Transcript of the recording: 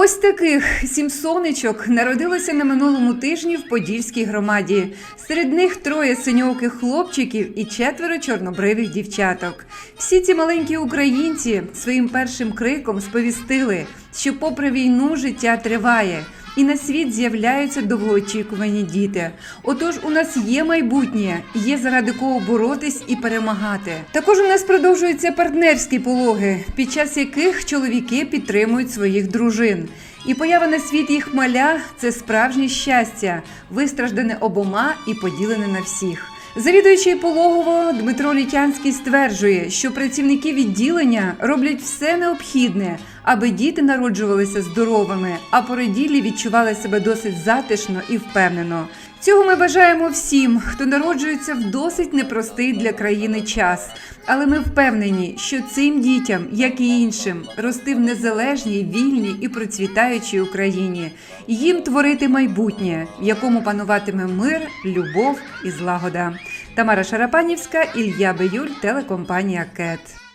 Ось таких сім сонечок народилося на минулому тижні в Подільській громаді. Серед них троє синьоких хлопчиків і четверо чорнобривих дівчаток. Всі ці маленькі українці своїм першим криком сповістили, що, попри війну, життя триває. І на світ з'являються довгоочікувані діти. Отож, у нас є майбутнє, є заради кого боротись і перемагати. Також у нас продовжуються партнерські пологи, під час яких чоловіки підтримують своїх дружин. І поява на світ їх маля це справжнє щастя, вистраждане обома і поділене на всіх. Завідуючий пологово Дмитро Літянський стверджує, що працівники відділення роблять все необхідне, аби діти народжувалися здоровими, а породілі відчували себе досить затишно і впевнено. Цього ми бажаємо всім, хто народжується в досить непростий для країни час. Але ми впевнені, що цим дітям, як і іншим, рости в незалежній, вільній і процвітаючій Україні, їм творити майбутнє, в якому пануватиме мир, любов і злагода. Тамара Шарапанівська, Ілля Биюль, телекомпанія КЕТ.